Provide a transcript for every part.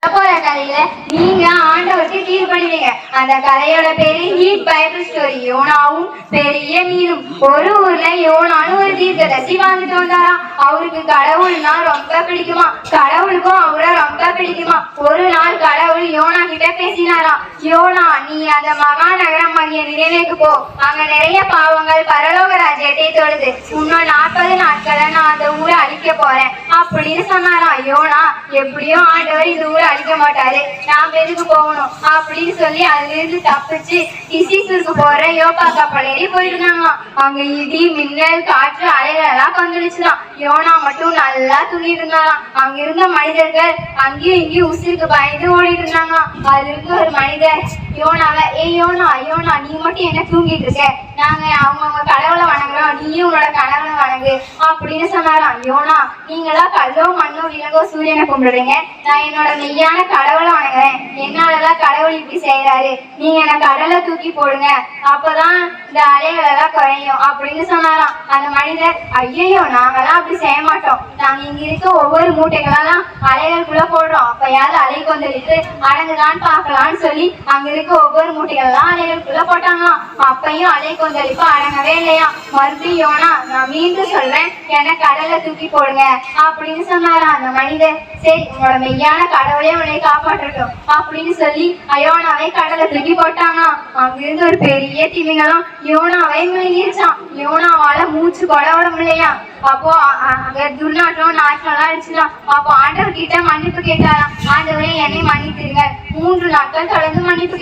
போற கதையில நீங்க ஆண்டவருக்கு பண்ணுவீங்க அந்த கதையோட பேரு ஹீட் பைபிள் ஸ்டோரி யோனாவும் பெரிய மீனும். ஒரு ஊர்ல யோனான்னு ஒரு தீர்க்கதரிசி வாழ்ந்துட்டு வந்தாராம். அவருக்கு கடவுள்னா ரொம்ப பிடிக்குமா? கடவுளுக்கும் அவரை ரொம்ப பிடிக்குமா? ஒரு நாள் கடவுள் யோனா கிட்ட பேசினாராம். யோனா நீ அந்த மகாநகரம் ஆகிய நினைவுக்கு போ. அங்க நிறைய பாவங்கள் பரலோக ராஜ்யத்தை தொழுது. இன்னும் நாற்பது நாட்கள நான் அந்த ஊரை அழிக்க போறேன். அப்படின்னு சொன்னாராம். யோனா எப்படியும் ஆண்டவர் இந்த ஊரை அழிக்க மாட்டாரு. நாம எதுக்கு போகணும்? அப்படின்னு சொல்லி அதுல இருந்து தப்பிச்சு இசிசுக்கு போற யோகா கப்பல் போயிருந்தாங்க அவங்க அங்க இடி மின்னல் காற்று அலைகள் எல்லாம் வந்துடுச்சுதான் யோனா மட்டும் நல்லா தூங்கிட்டு இருந்தாராம் அங்க இருந்த மனிதர்கள் அங்கேயும் இங்கேயும் உசிருக்கு பயந்து ஓடிட்டு இருந்தாங்க. அதுல இருந்து ஒரு மனிதர் யோனாவை ஏ யோனா யோனா நீ மட்டும் என்ன தூங்கிட்டு இருக்க? நாங்க அவங்கவுங்க கடவுளை வணங்குறோம். நீயும் உன்னோட கணவனை வணங்கு. அப்படின்னு சொன்னாராம். யோனா நீங்களா கல்லோ மண்ணோ விலங்கோ சூரியனை கும்பிடுறீங்க? நான் என்னோட மெய்யான கடவுளை வணங்குறேன். என்னாலதான் கடவுள் இப்படி செய்யறாரு நீங்க என்ன கடலை தூக்கி போடுங்க. அப்பதான் இந்த அலைகள் எல்லாம் குறையும். அப்படின்னு சொன்னாராம். அந்த மனிதர் ஐயோ நாங்கெல்லாம் அப்படி செய்ய மாட்டோம். நாங்க இங்க இருக்க ஒவ்வொரு மூட்டைகளெல்லாம் அலைகளுக்குள்ள போடுறோம். அப்பயாவது அலை கொந்தளித்து அடங்குதான்னு பார்க்கலாம்னு சொல்லி அங்க இருக்க ஒவ்வொரு மூட்டைகள்லாம் அலைகளுக்குள்ள போட்டாங்களாம். அப்பையும் அலை கொந்தளிப்பு அடங்கவே இல்லையா? மறுபடியும் யோனா நான் மீண்டும் சொல்றேன். என்ன கடல்ல தூக்கி போடுங்க. அப்படின்னு சொன்னாராம் அந்த மனிதர் சரி உங்களோட மெய்யான கடவுளே உன்னை காப்பாற்றட்டும். அப்படின்னு சொல்லி யோனாவை கடலை தூக்கி போட்டாங்களாம். அங்கிருந்து ஒரு பெரிய திமிங்கலம் யோனாவை முழுங்கிருச்சான் யோனாவால மூச்சு கொட விட முடியலையா? அப்போ அங்க துர்நாற்றம் நாற்றம் எல்லாம் அடிச்சுலாம் அப்போ ஆண்டவர் கிட்ட மன்னிப்பு கேட்டாராம். ஆண்டவரே என்னை மன்னித்திருங்க மூன்று நாட்கள் தொடர்ந்து மன்னிப்பு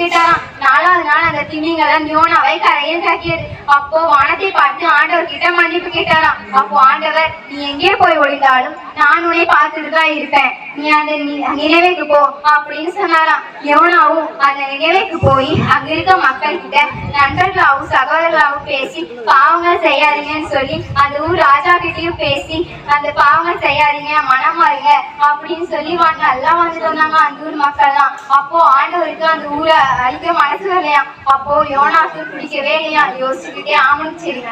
நாலாவது நாள் அந்த திமிங்கலம் யோனாவை கரையில் தாக்கியது. அப்போ வானத்தை பார்த்து ஆண்டவர் கிட்ட மன்னிப்பு கேட்டாராம். அப்போ ஆண்டவர் நீ எங்கே போய் ஒளிந்தாலும் நான் உன்னை பார்த்துட்டு தான் இருப்பேன். நீ அந்த நினைவைக்கு போ அப்படின்னு சொன்னாராம். யோனாவும் அந்த நினைவைக்கு போய் அங்க இருக்க மக்கள் கிட்ட நண்பர்களாகவும் சகோதரர்களாகவும் பேசி பாவங்கள் செய்யாதீங்கன்னு சொல்லி அந்த ஊர் ராஜா கிட்டயும் பேசி அந்த பாவங்கள் செய்யாதீங்க மனம் மாறுங்க அப்படின்னு சொல்லி வா- நல்லா வந்துட்டு வந்தாங்க. அந்த ஊர் மக்கள்லாம் அப்போ ஆண்டவருக்கு அந்த ஊரை அழிக்க மனசு வரலையா அப்போ யோனாக்கு பிடிக்கவே இல்லையா? யோசிச்சுக்கிட்டே ஆமணக்கு செடி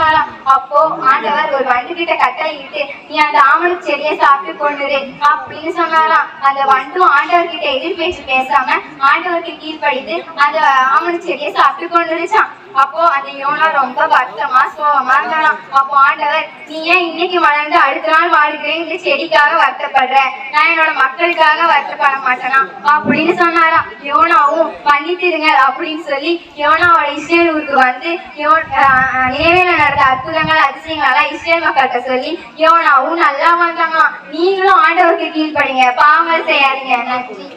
மேல அப்போ ஆண்டவர் ஒரு வண்டு கிட்ட கட்டளிக்கிட்டு நீ அந்த ஆமணக்கு செடியை சாப்பிட்டு கொண்டுரு அப்படின்னு சொன்னாராம். அந்த வண்டும் ஆண்டவர்கிட்ட எதிர்பேச்சு பேசாம ஆண்டவருக்கு கீழ்ப்படித்து அந்த ஆமணக்கு செடியை சாப்பிட்டு கொண்டுருச்சான் அப்போ அந்த யோனா ரொம்ப வருத்தமா சோகமா இருந்தாராம். அப்போ ஆண்டவர் நீ ஏன் இன்னைக்கு வளர்ந்து அடுத்த நாள் வாடுகிறேன் இந்த செடிக்காக வருத்தப்படுற நான் என்னோட மக்களுக்காக வருத்தப்பட மாட்டேனா? அப்படின்னு சொன்னாராம். யோனாவும் மன்னித்திருங்க அப்படின்னு சொல்லி யோனாவோட இஸ்ரேல் ஊருக்கு வந்து யோ நினைவேல நடந்த அற்புதங்கள் அதிசயங்கள் இஸ்ரேல் மக்கள்கிட்ட சொல்லி யோனாவும் நல்லா வந்தாங்களாம். நீங்களும் ஆண்டவருக்கு கீழ்படுங்க பாவங்கள் செய்யாதீங்க. நன்றி.